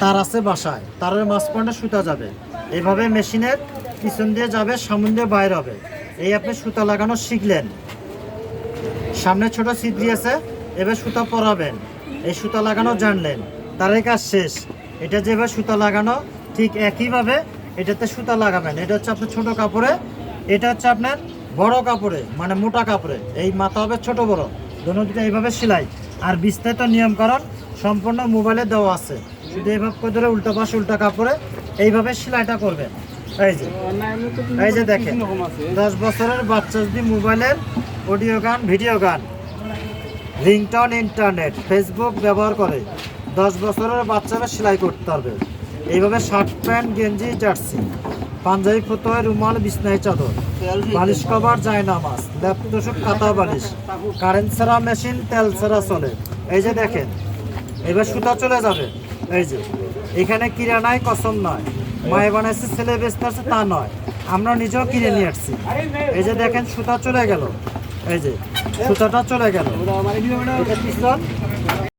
তার আছে বাসায়। তারের মাছ পয়েন্টে সুতা যাবে। এইভাবে মেশিনের পিছন দিয়ে যাবে, সামন দিয়ে বাইর হবে। এই আপনি সুতা লাগানো শিখলেন। সামনে ছোট ছিদ্রি আছে, এবার সুতা পরাবেন। এই সুতা লাগানো জানলেন। তারের কাজ শেষ। এটা যেভাবে সুতা লাগানো, ঠিক একইভাবে এটাতে সুতা লাগাবেন। এটা হচ্ছে আপনার ছোট কাপড়ে, এটা হচ্ছে আপনার বড় কাপড়ে মানে মোটা কাপড়ে। এই মাথা হবে ছোট বড়। দুটো এইভাবে সেলাই। আর বিস্তারিত নিয়মকরণ সম্পূর্ণ মোবাইলে দেওয়া আছে। শুধু এইভাবে করে ধরে উল্টা পাশে উল্টা কাপড়ে এইভাবে সেলাইটা করবেন এই যে এই যে দেখেন, দশ বছরের বাচ্চা যদি মোবাইলের অডিও গান, ভিডিও গান, রিংটন ইন্টারনেট, ফেসবুক ব্যবহার করে দশ বছরের বাচ্চারা সেলাই করতে পারবে। এইভাবে শার্ট প্যান্ট, গেঞ্জি, জার্সি, পাঞ্জাবি ফতোয়, রুমাল বিছনাই চাদর বালিশ কভার যায় নামাজ ল্যাপটপ কাতা বালিশ, কারেন্ট ছাড়া মেশিন, তেল ছাড়া চলে। এই যে দেখেন, এবার সুতা চলে যাবে। এই যে, এখানে কিরা নাই, কসম নয়। মায়ে বানাইছে, ছেলে বেচতে আছে, তা নয়। আমরা নিজেও কিনে নিয়ে আসছি। এই যে দেখেন, সুতা চলে গেল। এই যে, সুতাটা চলে গেল। এটা পিছন